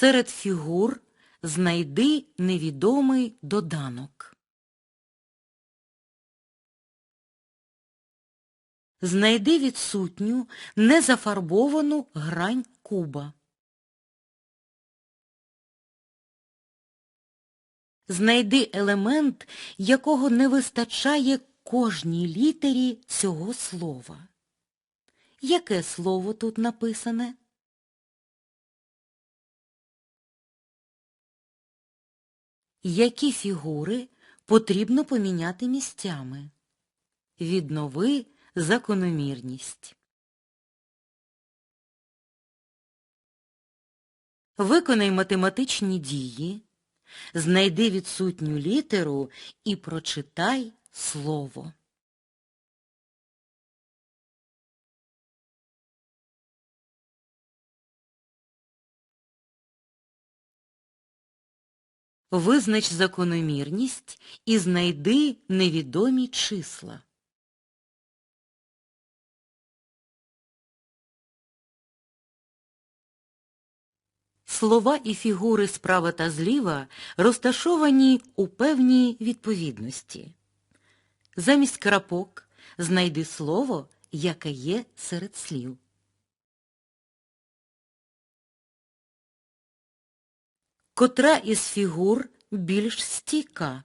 Серед фігур знайди невідомий доданок. Знайди відсутню незафарбовану грань куба. Знайди елемент, якого не вистачає кожній літері цього слова. Яке слово тут написане? Які фігури потрібно поміняти місцями? Віднови закономірність. Виконай математичні дії, знайди відсутню літеру і прочитай слово. Визнач закономірність і знайди невідомі числа. Слова і фігури справа та зліва розташовані у певній відповідності. Замість крапок знайди слово, яке є серед слів. Котра із фігур більш стійка?